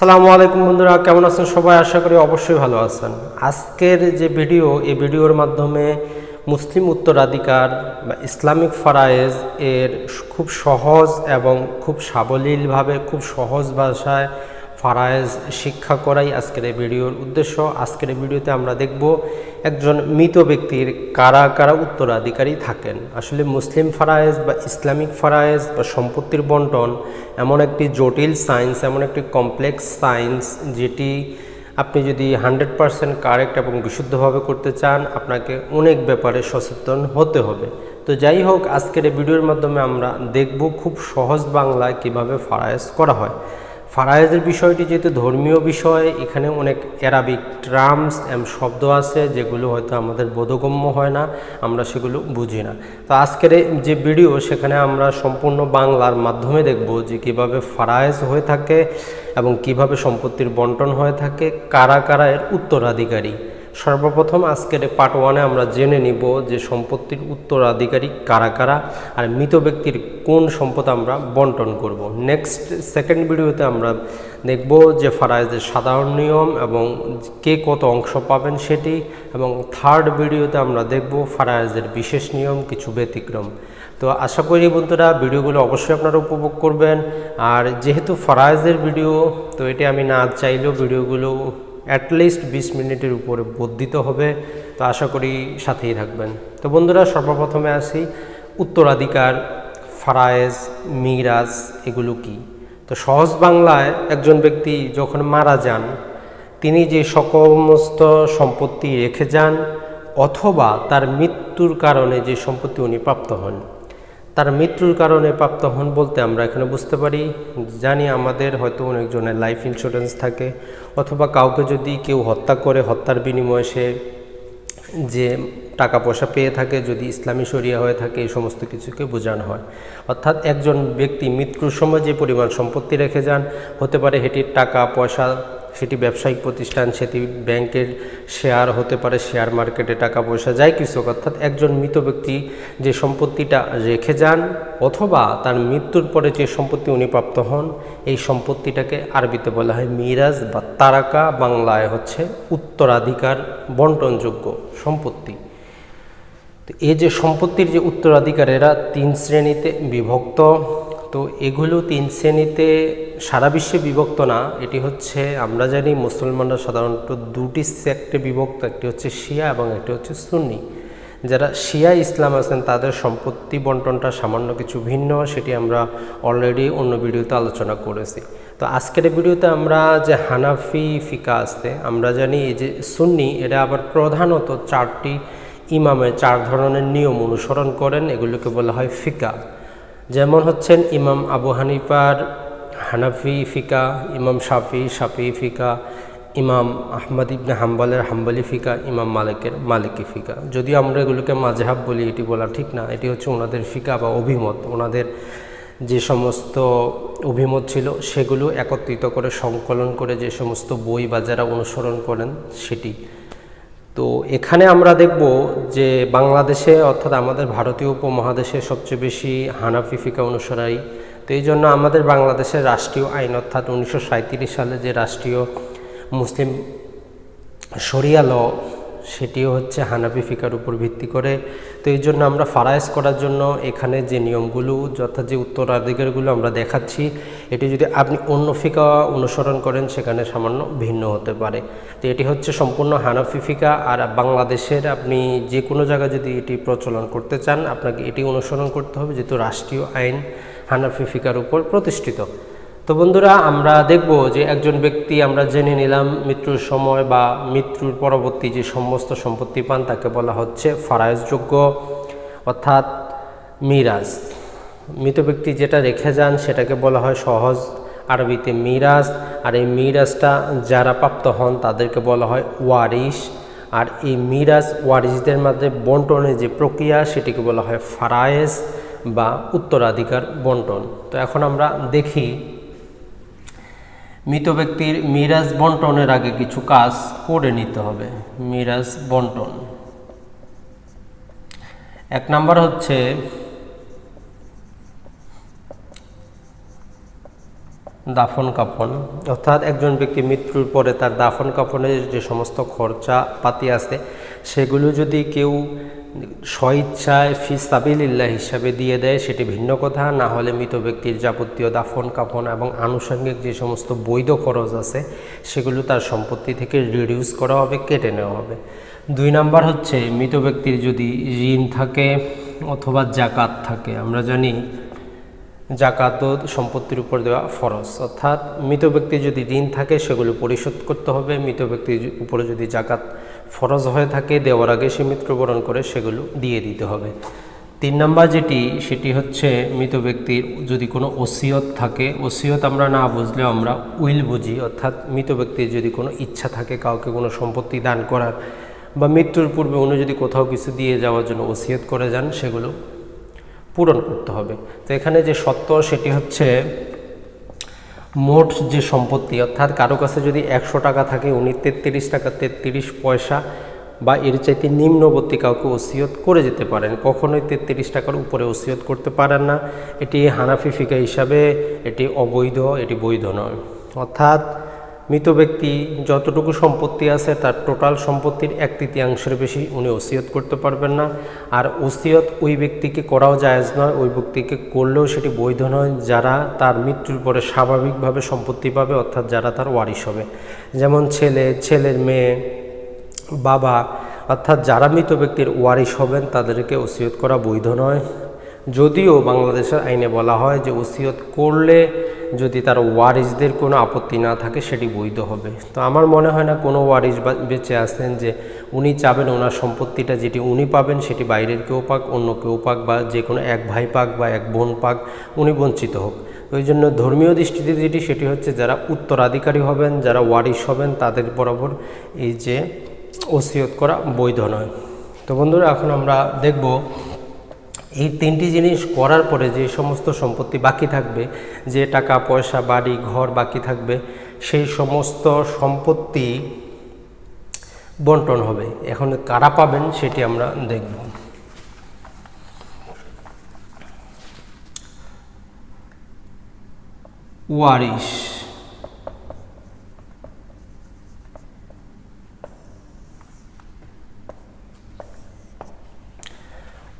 আসসালামু আলাইকুম বন্ধুরা, কেমন আছেন সবাই? আশা করি অবশ্যই ভালো আছেন। আজকের যে ভিডিও, এই ভিডিওর মাধ্যমে মুসলিম উত্তরাধিকার বা ইসলামিক ফরায়েজ এর খুব সহজ এবং খুব সাবলীলভাবে, খুব সহজ ভাষায় ফারায়েজ শিক্ষা করাই আজকের এই ভিডিওর উদ্দেশ্য। আজকের ভিডিওতে আমরা দেখব একজন মৃত ব্যক্তির কারা কারা উত্তরাধিকারী থাকেন। আসলে মুসলিম ফারায়েজ বা ইসলামিক ফারায়েজ বা সম্পত্তির বন্টন এমন একটি জটিল সায়েন্স এমন একটি কমপ্লেক্স সায়েন্স যেটি আপনি যদি হান্ড্রেড পারসেন্ট কারেক্ট এবং বিশুদ্ধভাবে করতে চান, আপনাকে অনেক ব্যাপারে সচেতন হতে হবে। তো যাই হোক, আজকের এই ভিডিওর মাধ্যমে আমরা দেখব খুব সহজ বাংলায় কীভাবে ফারায়েজ করা হয়। ফারায়েজের বিষয়টি যেহেতু ধর্মীয় বিষয়, এখানে অনেক অ্যারাবিক ট্রামস এম শব্দ আছে, যেগুলো হয়তো আমাদের বোধগম্য হয় না, আমরা সেগুলো বুঝি না। তো আজকের যে ভিডিও সেখানে আমরা সম্পূর্ণ বাংলার মাধ্যমে দেখব যে কীভাবে ফারায়েজ হয়ে থাকে এবং কীভাবে সম্পত্তির বন্টন হয়ে থাকে, কারা কারা এর উত্তরাধিকারী। সর্বপ্রথম আজকের পার্ট ওয়ানে আমরা জেনে নিব যে সম্পত্তির উত্তরাধিকারী কারা কারা আর মৃত ব্যক্তির কোন সম্পদ আমরা বন্টন করব। নেক্সট সেকেন্ড ভিডিওতে আমরা দেখব যে ফারায়েজের সাধারণ নিয়ম এবং কে কত অংশ পাবেন সেটি এবং থার্ড ভিডিওতে আমরা দেখব ফারায়েজের বিশেষ নিয়ম, কিছু ব্যতিক্রম। তো আশা করি বন্ধুরা ভিডিওগুলো অবশ্যই আপনারা উপভোগ করবেন। আর যেহেতু ফারায়েজের ভিডিও, তো এটি আমি না চাইলেও ভিডিওগুলো অ্যাটলিস্ট বিশ মিনিটের উপরে বর্ধিত হবে। তো আশা করি সাথেই থাকবেন। তো বন্ধুরা, সর্বপ্রথমে আসি, উত্তরাধিকার, ফারায়েজ, মিরাজ এগুলো কি? তো সহজ বাংলায় একজন ব্যক্তি যখন মারা যান, তিনি যে সমস্ত সম্পত্তি রেখে যান, অথবা তার মৃত্যুর কারণে যে সম্পত্তি উনি প্রাপ্ত হন তার মৃত্যুর কারণে প্রাপ্ত হন বলতে আমরা এখানে বুঝতে পারি। জানি আমাদের হয়তো অনেকজনের লাইফ ইন্স্যুরেন্স থাকে, অথবা কাউকে যদি কেউ হত্যা করে, হত্যার বিনিময়ে সে যে টাকা পয়সা পেয়ে থাকে, যদি ইসলামী শরিয়া হয়ে থাকে, এই সমস্ত কিছুকে বোঝানো হয়। অর্থাৎ একজন ব্যক্তি মৃত্যুর সময় যে পরিমাণ সম্পত্তি রেখে যান, হতে পারে সেটির টাকা, পয়সা সেটি ব্যবসায়িক প্রতিষ্ঠান, সেটি ব্যাংকের শেয়ার হতে পারে, শেয়ার মার্কেটে টাকা পয়সা, যাই কিছু অর্থাৎ একজন মৃত ব্যক্তি যে সম্পত্তিটা রেখে যান, অথবা তার মৃত্যুর পরে যে সম্পত্তি উনি প্রাপ্ত হন, এই সম্পত্তিটাকে আরবিতে বলা হয় মিরাজ বা তারাকা, বাংলায় হচ্ছে উত্তরাধিকার বন্টনযোগ্য সম্পত্তি। তো এই যে সম্পত্তির যে উত্তরাধিকার এরা তিন শ্রেণীতে বিভক্ত তো এগুলো তিন শ্রেণীতে সারা বিশ্বে বিভক্ত না, এটি হচ্ছে আমরা জানি মুসলমানরা সাধারণত দুটি সেক্টে বিভক্ত, একটি হচ্ছে শিয়া এবং একটি হচ্ছে সুন্নি। যারা শিয়া ইসলাম আছেন, তাদের সম্পত্তি বন্টনটা সামান্য কিছু ভিন্ন, সেটি আমরা অলরেডি অন্য ভিডিওতে আলোচনা করেছি। তো আজকের ভিডিওতে আমরা যে হানাফি ফিকা আছে, আমরা জানি এই যে সুন্নি এটা আবার প্রধানত চারটি ইমামে চার ধরনের নিয়ম অনুসরণ করেন, এগুলোকে বলা হয় ফিকা। যেমন হচ্ছেন ইমাম আবু হানিফার হানাফি ফিকা, ইমাম শাফি শাফি ফিকা, ইমাম আহমদ ইবনে হাম্বালের হাম্বালি ফিকা, ইমাম মালিকের মালিকি ফিকা। যদিও আমরা এগুলোকে মাঝহাব বলি, এটি বলা ঠিক না। এটি হচ্ছে ওনাদের ফিকা বা অভিমত। ওনাদের যে সমস্ত অভিমত ছিল, সেগুলো একত্রিত করে সংকলন করে যে সমস্ত বই বা যারা অনুসরণ করেন, সেটি তো এখানে আমরা দেখব যে বাংলাদেশে অর্থাৎ আমাদের ভারতীয় উপমহাদেশে সবচেয়ে বেশি হানাফি ফিকা অনুসারী। তো এই জন্য আমাদের বাংলাদেশের রাষ্ট্রীয় আইন অর্থাৎ উনিশশো সাঁইত্রিশ সালে যে রাষ্ট্রীয় মুসলিম শরিয়া ল সেটিও হচ্ছে হানাফি ফিকার উপর ভিত্তি করে। তো এই জন্য আমরা ফারাইজ করার জন্য এখানে যে নিয়মগুলো যথা যে উত্তরাধিকারগুলো আমরা দেখাচ্ছি, এটি যদি আপনি অন্য ফিকা অনুসরণ করেন, সেখানে সামান্য ভিন্ন হতে পারে। তো এটি হচ্ছে সম্পূর্ণ হানাফি ফিকা, আর বাংলাদেশের আপনি যে কোনো জায়গায় যদি এটি প্রচলন করতে চান, আপনাকে এটি অনুসরণ করতে হবে, যেহেতু রাষ্ট্রীয় আইন হানাফি ফিকার উপর প্রতিষ্ঠিত। তো বন্ধুরা, আমরা দেখব যে একজন ব্যক্তি, আমরা জেনে নিলাম মৃত্যুর সময় বা মৃত্যুর পরবর্তী যে সমস্ত সম্পত্তি পান, তাকে বলা হচ্ছে ফারায়জযোগ্য অর্থাৎ মিরাজ। মৃত ব্যক্তি যেটা রেখে যান, সেটাকে বলা হয় সহজ আরবিতে মিরাজ। আর এই মিরাজটা যারা প্রাপ্ত হন, তাদেরকে বলা হয় ওয়ারিশ। আর এই মিরাজ ওয়ারিশদের মধ্যে বন্টনের যে প্রক্রিয়া, সেটিকে বলা হয় ফারায়েজ বা উত্তরাধিকার বন্টন। তো এখন আমরা দেখি মৃত ব্যক্তির মিরাজ বন্টনের আগে কিছু কাজ করে নিতে হবে। মিরাজ বন্টন। এক নাম্বার হচ্ছে, দাফন কাফন। অর্থাৎ একজন ব্যক্তি মৃত্যুর পরে তার দাফন কাফনের যে সমস্ত খরচা পাতি আছে, সেগুলো যদি কেউ স্বইচ্ছায় ফি সাবিল্লাহ হিসাবে দিয়ে দেয়, সেটি ভিন্ন কথা। না হলে মৃত ব্যক্তির যাবতীয় দাফন, কাফন এবং আনুষঙ্গিক যে সমস্ত বৈধ খরচ আছে, সেগুলো তার সম্পত্তি থেকে রিডিউস করা হবে, কেটে নেওয়া হবে। দুই নাম্বার হচ্ছে, মৃত ব্যক্তির যদি ঋণ থাকে অথবা জাকাত থাকে, আমরা জানি জাকাত সম্পত্তির উপর দেওয়া ফরজ। অর্থাৎ মৃত ব্যক্তির যদি ঋণ থাকে, সেগুলো পরিশোধ করতে হবে। মৃত ব্যক্তির উপরে যদি জাকাত ফরজ হয়ে থাকে, দেওয়ার আগে সে মৃত্যুবরণ করে সেগুলো দিয়ে দিতে হবে। তিন নাম্বার যেটি, সেটি হচ্ছে মৃত ব্যক্তির যদি কোনো ওসিয়ত থাকে, ওসিয়ত আমরা না বুঝলেও আমরা উইল বুঝি, অর্থাৎ মৃত ব্যক্তির যদি কোনো ইচ্ছা থাকে কাউকে কোনো সম্পত্তি দান করার, বা মৃত্যুর পূর্বে উনি যদি কোথাও কিছু দিয়ে যাওয়ার জন্য ওসিয়ত করে যান, সেগুলো পূরণ করতে হবে। তো এখানে যে সত্য, সেটি হচ্ছে মোট যে সম্পত্তি, অর্থাৎ কারও কাছে যদি একশো টাকা থাকে, উনি তেত্রিশ টাকা, তেত্রিশ পয়সা বা এর চাইতে নিম্নবর্তী কাউকে ওসিয়ত করে যেতে পারেন। কখনোই তেত্রিশ টাকার উপরে ওসিয়ত করতে পারেন না। এটি হানাফি ফিকা হিসাবে এটি অবৈধ, এটি বৈধ নয়। অর্থাৎ মৃত ব্যক্তি যতটুকু সম্পত্তি আছে, তার টোটাল সম্পত্তির এক তৃতীয়াংশের বেশি উনি ওসিয়ত করতে পারবেন না। আর ওসিয়ত ওই ব্যক্তিকে করাও জায়েজ নয়, ওই ব্যক্তিকে করলেও সেটি বৈধ নয়। যারা তার মৃত্যুর পরে স্বাভাবিকভাবে সম্পত্তি পাবে, অর্থাৎ যারা তার ওয়ারিশ হবে। যেমন ছেলে, ছেলের মেয়ে, বাবা, অর্থাৎ যারা মৃত ব্যক্তির ওয়ারিশ হবেন, তাদেরকে ওসিয়ত করা বৈধ নয়। যদিও বাংলাদেশের আইনে বলা হয় যে ওসিয়ত করলে যদি তার ওয়ারিসদের কোনো আপত্তি না থাকে, সেটি বৈধ হবে। তো আমার মনে হয় না কোনো ওয়ারিস বেঁচে আসেন যে উনি চাবেন ওনার সম্পত্তিটা যেটি উনি পাবেন, সেটি বাইরের কেউ পাক, অন্য কেউ পাক বা যে কোনো এক ভাই পাক বা এক বোন পাক, উনি বঞ্চিত হোক। ওই জন্য ধর্মীয় দৃষ্টিতে যেটি, সেটি হচ্ছে যারা উত্তরাধিকারী হবেন, যারা ওয়ারিস হবেন, তাদের বরাবর এই যে ওসিয়ত করা বৈধ নয়। তো বন্ধুরা, এখন আমরা দেখব এই তিনটি জিনিস করার পরে যে সমস্ত সম্পত্তি বাকি থাকবে, যে টাকা, পয়সা, বাড়ি, ঘর বাকি থাকবে, সেই সমস্ত সম্পত্তি বন্টন হবে। এখন কারা পাবেন সেটি আমরা দেখব। ওয়ারিশ।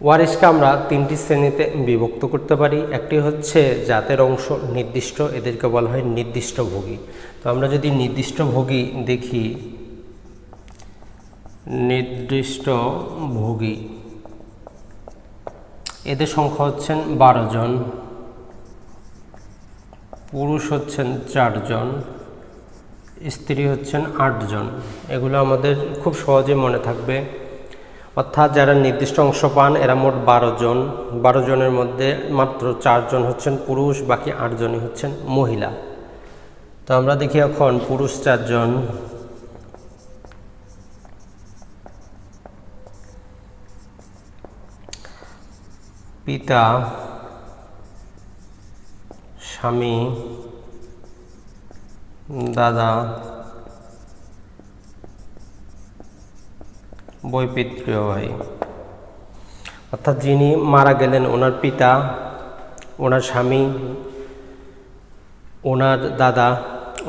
ওয়ারিশকে আমরা তিনটি শ্রেণীতে বিভক্ত করতে পারি। একটি হচ্ছে জাতের অংশ নির্দিষ্ট, এদেরকে বলা হয় নির্দিষ্ট ভোগী তো আমরা যদি নির্দিষ্ট ভোগী দেখি নির্দিষ্ট ভোগী এদের সংখ্যা হচ্ছেন বারো জন, পুরুষ হচ্ছেন চারজন স্ত্রী হচ্ছেন আটজন এগুলো আমাদের খুব সহজে মনে থাকবে। অর্থাৎ যারা নির্দিষ্ট অংশ পান, এরা মোট বারো জন। বারো জনের মধ্যে মাত্র চারজন হচ্ছেন পুরুষ, বাকি আটজনই হচ্ছেন মহিলা। তো আমরা দেখি এখন পুরুষ চারজন পিতা, স্বামী, দাদা বৈপিত্রীয় ভাই অর্থাৎ যিনি মারা গেলেন, ওনার পিতা, ওনার স্বামী, ওনার দাদা,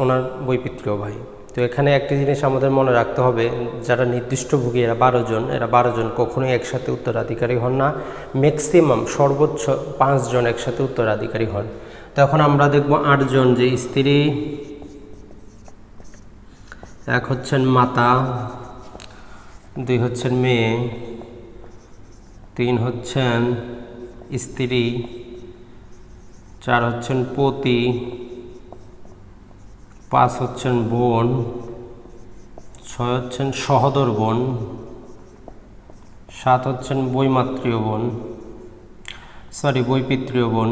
ওনার বৈপিত্রীয় ভাই। তো এখানে একটি জিনিস আমাদের মনে রাখতে হবে, যারা নির্দিষ্ট ভোগী এরা বারো জন, এরা বারো জন কখনোই একসাথে উত্তরাধিকারী হন না। ম্যাক্সিমাম সর্বোচ্চ পাঁচজন একসাথে উত্তরাধিকারী হন। তখন আমরা দেখব আটজন যে স্ত্রী, এক হচ্ছেন মাতা দুই হচ্ছেন মেয়ে, তিন হচ্ছেন স্ত্রী, চার হচ্ছেন পতি, পাঁচ হচ্ছেন বোন, ছয় হচ্ছেন সহদর বোন, সাত হচ্ছেন বৈমাত্রীয় বোন সরি বৈপিত্রীয় বোন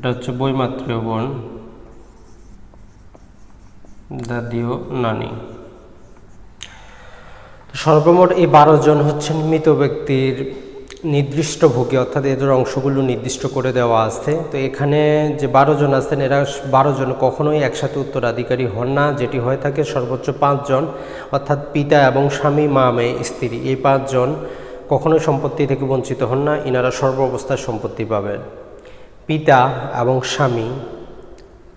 এটা হচ্ছে বৈমাত্রীয় বোন। দাদিও নানি। সর্বমোট এই বারো জন হচ্ছেন মৃত ব্যক্তির নির্দিষ্ট ভোগী, অর্থাৎ এদের অংশগুলো নির্দিষ্ট করে দেওয়া আছে। তো এখানে যে বারো জন আছেন, এরা বারো জন কখনোই একসাথে উত্তরাধিকারী হন না, যেটি হয়ে থাকে সর্বোচ্চ পাঁচজন অর্থাৎ পিতা এবং স্বামী, মা, মেয়ে, স্ত্রী। এই পাঁচজন কখনোই সম্পত্তি থেকে বঞ্চিত হন না, ইনারা সর্ব অবস্থায় সম্পত্তি পাবেন। পিতা এবং স্বামী,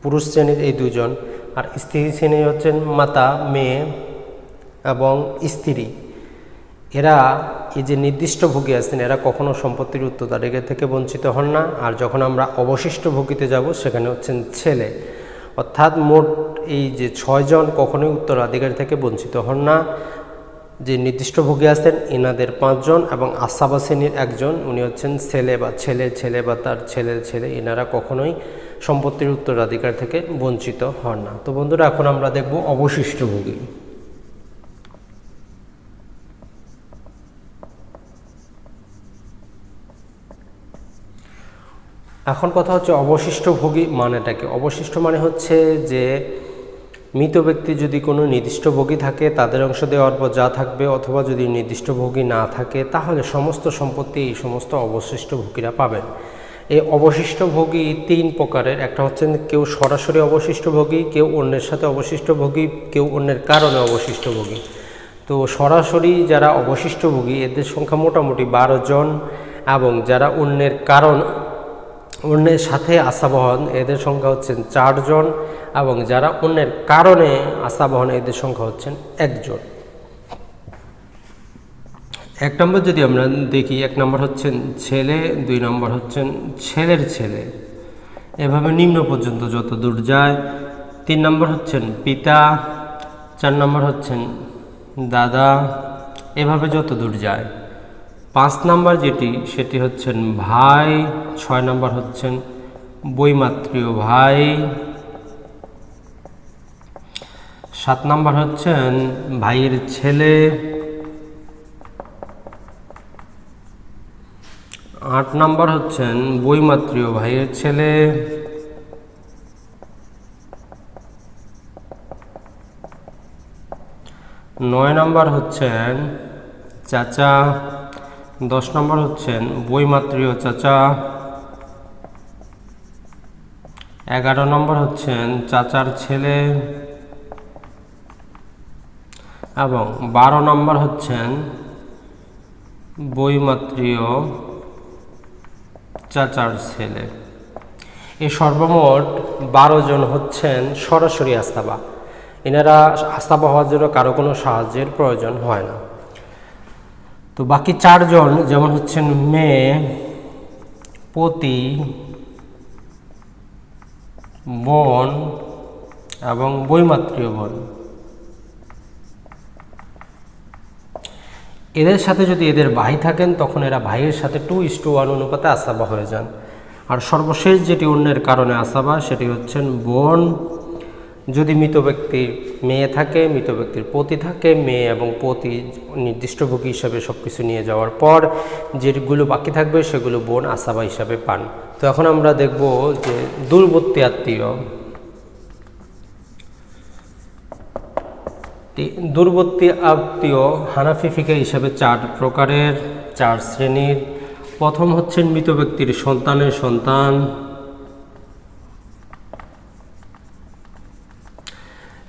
পুরুষ শ্রেণির এই দুজন আর স্ত্রী শ্রেণি হচ্ছেন মাতা, মেয়ে এবং স্ত্রী। এরা এই যে নির্দিষ্ট ভোগী আছেন, এরা কখনো সম্পত্তির উত্তরাধিকার থেকে বঞ্চিত হন না, আর যখন আমরা অবশিষ্ট ভোগীতে যাব, সেখানে হচ্ছেন ছেলে। অর্থাৎ মোট এই যে ছয়জন কখনোই উত্তরাধিকার থেকে বঞ্চিত হন না যে নির্দিষ্ট ভোগী আছেন এনাদের পাঁচজন এবং আসাবা শ্রেণির একজন, উনি হচ্ছেন ছেলে বা ছেলে ছেলে বা তার ছেলের ছেলে এনারা কখনোই সম্পত্তির উত্তরাধিকার থেকে বঞ্চিত হন না। তো বন্ধুরা, এখন আমরা দেখব অবশিষ্ট ভোগী। এখন কথা হচ্ছে অবশিষ্ট ভোগী মানেটা কি? অবশিষ্ট মানে হচ্ছে যে মৃত ব্যক্তি যদি কোনো নির্দিষ্ট ভোগী থাকে, তাদের অংশ দেওয়ার পর যা থাকবে অথবা যদি নির্দিষ্ট ভোগী না থাকে, তাহলে সমস্ত সম্পত্তি এই সমস্ত অবশিষ্ট ভোগীরা পাবেন। এই অবশিষ্ট ভোগী তিন প্রকারের। একটা হচ্ছেন কেউ সরাসরি অবশিষ্ট ভোগী, কেউ অন্যের সাথে অবশিষ্ট ভোগী, কেউ অন্যের কারণে অবশিষ্ট ভোগী। তো সরাসরি যারা অবশিষ্ট ভোগী, এদের সংখ্যা মোটামুটি বারো জন এবং যারা অন্যের কারণ অন্যের সাথে আশাবহন, এদের সংখ্যা হচ্ছেন চারজন এবং যারা অন্যের কারণে আশাবহন, এদের সংখ্যা হচ্ছেন একজন। এক নম্বর যদি আমরা দেখি, এক নম্বর হচ্ছেন ছেলে, দুই নম্বর হচ্ছেন ছেলের ছেলে। এভাবে নিম্ন পর্যন্ত যত দূর যায়, তিন নম্বর হচ্ছেন পিতা, চার নম্বর হচ্ছেন দাদা, এভাবে যত দূর যায়। পাঁচ নাম্বার যেটি, সেটি হচ্ছেন ভাই, ছয় নাম্বার হচ্ছেন বৈমাত্রীয় ভাই। সাত নাম্বার হচ্ছেন ভাইয়ের ছেলে। আট নাম্বার হচ্ছেন বৈমাত্রীয় ভাইয়ের ছেলে। নয় নাম্বার হচ্ছেন চাচা। দশ নম্বর হচ্ছেন বইমাত্রীয় চাচা। এগারো নম্বর হচ্ছেন চাচার ছেলে। এবং বারো নম্বর হচ্ছেন বইমাত্রীয় চাচার ছেলে। এই সর্বমোট বারো জন হচ্ছেন সরাসরি আস্তাবা। এনারা আস্তাবা হওয়ার জন্য কারও কোনো সাহায্যের প্রয়োজন হয় না। তো বাকি চারজন যেমন হচ্ছেন মেয়ে, পতি, বোন এবং বৈমাত্রীয় বোন। এদের সাথে যদি এদের ভাই থাকেন, তখন এরা ভাইয়ের সাথে টু ইস টু ওয়ান অনুপাতে আসাবা হয়ে যান। আর সর্বশেষ যেটি অন্যের কারণে আসাবা, সেটি হচ্ছেন বোন যদি মৃত ব্যক্তির মেয়ে থাকে, মৃত ব্যক্তির পতি থাকে, মেয়ে এবং পতি নির্দিষ্টভোগী হিসাবে সব কিছু নিয়ে যাওয়ার পর যেগুলো বাকি থাকবে সেগুলো বোন আসাবা হিসাবে পান। তো এখন আমরা দেখব যে দূরবর্তী আত্মীয় দূরবর্তী আত্মীয় হানাফি ফিকা হিসাবে চার প্রকারের, চার শ্রেণির। প্রথম হচ্ছেন মৃত ব্যক্তির সন্তানের সন্তান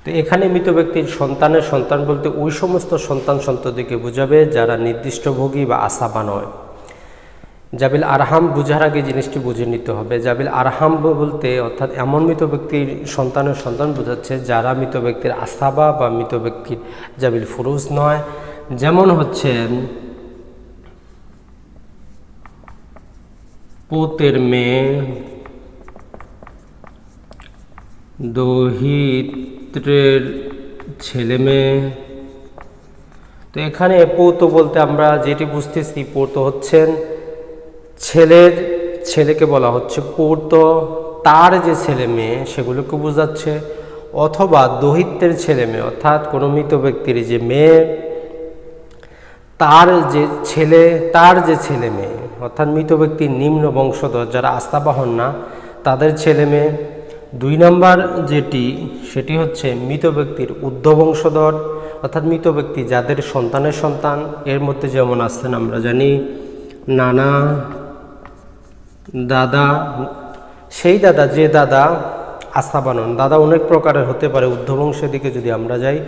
তো এখানে মৃত ব্যক্তির সন্তানের সন্তান বলতে ওই সমস্ত সন্তান সন্ততিকে বোঝাবে যারা নির্দিষ্টভোগী বা আশাবা নয় জাবিল আরহাম বোঝার আগে জিনিসটি বুঝে নিতে হবে। জাবিল আরহাম বলতে অর্থাৎ এমন মৃত ব্যক্তির সন্তানের সন্তান বোঝাচ্ছে যারা মৃত ব্যক্তির আস্থাবা বা মৃত ব্যক্তির জাবিল ফুরুজ নয়। যেমন হচ্ছেন পোতের মেয়ে দহিত্রের ছেলে মেয়ে। তো এখানে পৌত বলতে আমরা যেটি বুঝতেছি, পৌত হচ্ছেন ছেলের, ছেলেকে বলা হচ্ছে পৌত। তার যে ছেলে মেয়ে, সেগুলোকে বোঝাচ্ছে। অথবা দহিত্রের ছেলে মেয়ে, অর্থাৎ কোনো মৃত ব্যক্তির যে মেয়ে, তার যে ছেলে, তার যে ছেলে মেয়ে, অর্থাৎ মৃত ব্যক্তির নিম্ন বংশধর যারা আস্থাবাহন না, তাদের ছেলে মেয়ে। দুই নাম্বার যেটি, সেটি হচ্ছে মৃত ব্যক্তির ঊর্ধ্ব বংশধর অর্থাৎ মৃত ব্যক্তি যাদের সন্তানের সন্তান, এর মধ্যে যেমন আসছেন আমরা জানি নানা, দাদা, সেই দাদা, যে দাদা আস্থাবানন দাদা অনেক প্রকারের হতে পারে ঊর্ধ্ববংশের দিকে যদি আমরা যাই,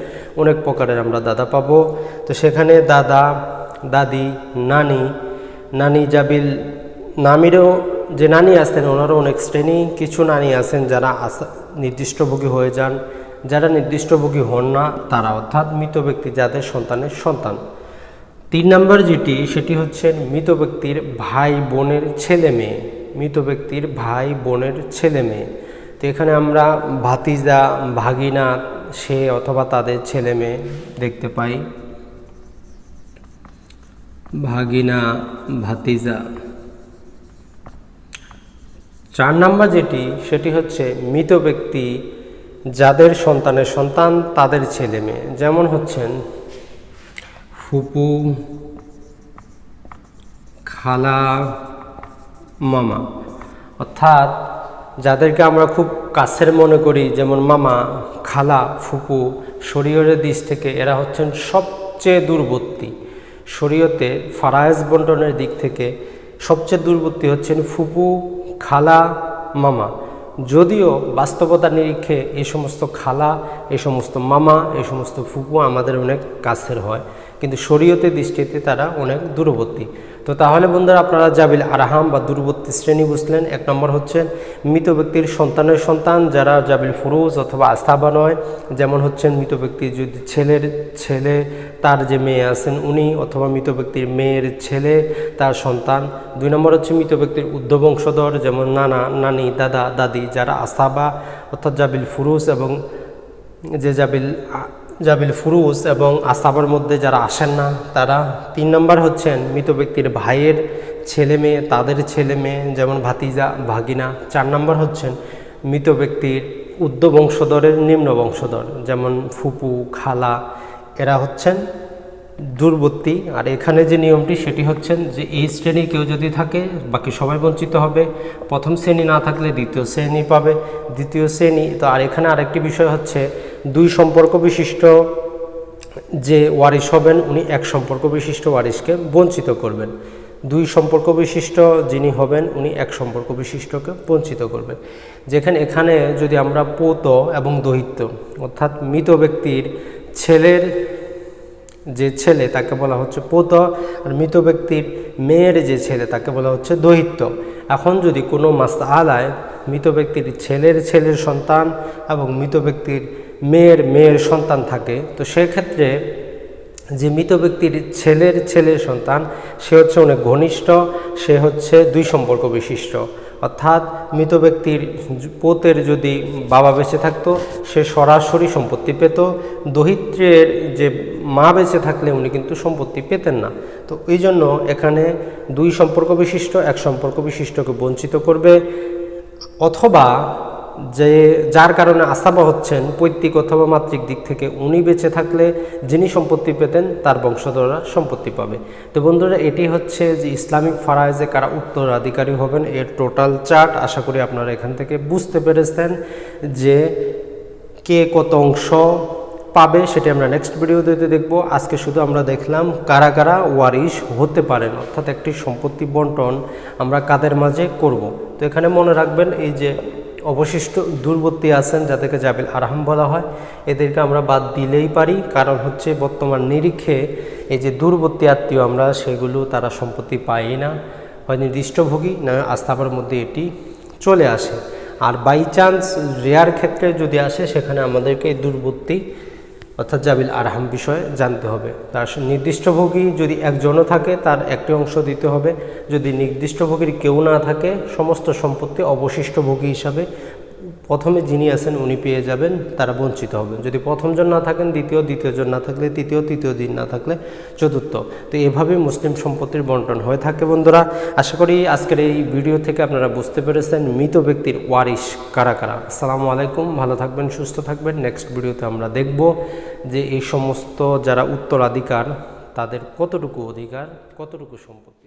অনেক প্রকারের আমরা দাদা পাবো। তো সেখানে দাদা, দাদি, নানি নানি জাবিল নামিরও যে নানি আছেন, ওনারও অনেক শ্রেণি। কিছু নানি আছেন যারা নির্দিষ্টভোগী হয়ে যান। যারা নির্দিষ্টভোগী হন না, তারা অর্থাৎ মৃত ব্যক্তি, যাদের সন্তানের সন্তান। তিন নম্বর যেটি, সেটি হচ্ছে মৃত ব্যক্তির ভাই বোনের ছেলে মেয়ে। মৃত ব্যক্তির ভাই বোনের ছেলে মেয়ে। তো এখানে আমরা ভাতিজা, ভাগিনা, সে অথবা তাদের ছেলে মেয়ে দেখতে পাই। ভাগিনা, ভাতিজা। চার নাম্বার যেটি, সেটি হচ্ছে মৃত ব্যক্তি যাদের সন্তানের সন্তান তাদের ছেলে মেয়ে। যেমন হচ্ছেন ফুপু, খালা, মামা। অর্থাৎ যাদেরকে আমরা খুব কাছের মনে করি, যেমন মামা, খালা, ফুপু, শরীয়রের দিক থেকে এরা হচ্ছেন সবচেয়ে দূরবর্তী। শরীয়তে ফারায়েজ বন্টনের দিক থেকে সবচেয়ে দূরবর্তী হচ্ছেন ফুপু খালা মামা। যদিও বাস্তবতা নিরীক্ষে এই সমস্ত খালা, এ সমস্ত মামা এই সমস্ত ফুপু আমাদের অনেক কাছের হয়, কিন্তু শরীয়তে দৃষ্টিতে তারা অনেক দূরবর্তী। তো তাহলে বন্ধুরা আপনারা জাবিল আরহাম বা দূরবর্তী শ্রেণি বুঝলেন। এক নম্বর হচ্ছে মৃত ব্যক্তির সন্তানের সন্তান, যারা জাবিল ফুরুজ অথবা আস্থাবা নয়। যেমন হচ্ছেন মৃত ব্যক্তির যদি ছেলের ছেলে, তার যে মেয়ে আছেন উনি, অথবা মৃত ব্যক্তির মেয়ের ছেলে, তার সন্তান। দুই নম্বর হচ্ছে মৃত ব্যক্তির উদ্ধবংশধর যেমন নানা, নানি, দাদা, দাদি, যারা আস্থাবা অর্থাৎ জাবিল ফুরুজ এবং যে জাবিল জাবিল ফুরুজ এবং আসাবার মধ্যে যারা আসেন না, তারা তিন নম্বর হচ্ছেন মৃত ব্যক্তির ভাইয়ের ছেলে মেয়ে, তাদের ছেলে মেয়ে যেমন ভাতিজা, ভাগিনা। চার নম্বর হচ্ছেন মৃত ব্যক্তির উদ্ধ বংশধরের নিম্ন বংশধর, যেমন ফুপু, খালা। এরা হচ্ছেন দূরবর্তী আর এখানে যে নিয়মটি, সেটি হচ্ছেন যে এই শ্রেণি কেউ যদি থাকে, বাকি সবাই বঞ্চিত হবে। প্রথম শ্রেণি না থাকলে দ্বিতীয় শ্রেণি পাবে। দ্বিতীয় শ্রেণি, তো আর এখানে আরেকটি বিষয় হচ্ছে দুই সম্পর্ক বিশিষ্ট যে ওয়ারিশ হবেন, উনি এক সম্পর্ক বিশিষ্ট ওয়ারিশকে বঞ্চিত করবেন। দুই সম্পর্ক বিশিষ্ট যিনি হবেন, উনি এক সম্পর্ক বিশিষ্টকে বঞ্চিত করবেন। যেখানে এখানে যদি আমরা পোত এবং দহিত্য অর্থাৎ মৃত ব্যক্তির ছেলের যে ছেলে, তাকে বলা হচ্ছে পোত, আর মৃত ব্যক্তির মেয়ের যে ছেলে, তাকে বলা হচ্ছে দহিত্য এখন যদি কোনো মাস্তা আলায় মৃত ব্যক্তির ছেলের ছেলের সন্তান এবং মৃত ব্যক্তির মেয়ের মেয়ের সন্তান থাকে, তো সেক্ষেত্রে যে মৃত ব্যক্তির ছেলের ছেলের সন্তান, সে হচ্ছে অনেক ঘনিষ্ঠ, সে হচ্ছে দুই সম্পর্ক বিশিষ্ট। অর্থাৎ মৃত ব্যক্তির পোতের যদি বাবা বেঁচে থাকতো, সে সরাসরি সম্পত্তি পেত। দহিত্রের যে মা বেঁচে থাকলে উনি কিন্তু সম্পত্তি পেতেন না। তো এই জন্য এখানে দুই সম্পর্ক বিশিষ্ট, এক সম্পর্ক বিশিষ্টকে বঞ্চিত করবে, অথবা যে যার কারণে আস্থাবা হচ্ছেন পৈতৃক অথবা মাতৃক দিক থেকে, উনি বেঁচে থাকলে যিনি সম্পত্তি পেতেন, তার বংশধররা সম্পত্তি পাবে। তো বন্ধুরা, এটি হচ্ছে যে ইসলামিক ফারাইজে কারা উত্তরাধিকারী হবেন, এর টোটাল চার্ট আশা করি আপনারা এখান থেকে বুঝতে পেরেছেন যে কে কত অংশ পাবে, সেটি আমরা নেক্সট ভিডিওতে দেখব। আজকে শুধু আমরা দেখলাম কারা কারা ওয়ারিশ হতে পারেন, অর্থাৎ একটি সম্পত্তি বন্টন আমরা কাদের মাঝে করব। তো এখানে মনে রাখবেন, এই যে অবশিষ্ট দূরবর্তী আছেন যাদেরকে জাবিল আরহাম বলা হয়। এদেরকে আমরা বাদ দিলেই পারি। কারণ হচ্ছে বর্তমান নিরিখে এই যে দূরবর্তী আত্মীয় আমরা, সেগুলো তারা সম্পত্তি পাই না। হয় নির্দিষ্টভোগী, না আস্থাবার মধ্যে এটি চলে আসে। আর বাই চান্স রেয়ার ক্ষেত্রে যদি আসে, সেখানে আমাদেরকে দূরবর্তী অর্থাৎ জাবিল আরহাম বিষয়ে জানতে হবে। তার নির্দিষ্টভোগী যদি একজনও থাকে, তার একটি অংশ দিতে হবে। যদি নির্দিষ্টভোগীর কেউ না থাকে, সমস্ত সম্পত্তি অবশিষ্টভোগী হিসাবে প্রথমে যিনি আছেন উনি পেয়ে যাবেন, তারা বঞ্চিত হবেন। যদি প্রথমজন না থাকেন, দ্বিতীয় দ্বিতীয়জন না থাকলে, তৃতীয় তৃতীয় দিন না থাকলে চতুর্থ। তো এভাবেই মুসলিম সম্পত্তির বন্টন হয়ে থাকে বন্ধুরা। আশা করি আজকের এই ভিডিও থেকে আপনারা বুঝতে পেরেছেন, মৃত ব্যক্তির ওয়ারিশ কারা কারা। আসসালামু আলাইকুম, ভালো থাকবেন, সুস্থ থাকবেন। নেক্সট ভিডিওতে আমরা দেখব যে এই সমস্ত যারা উত্তরাধিকার, তাদের কতটুকু অধিকার, কতটুকু সম্পত্তি।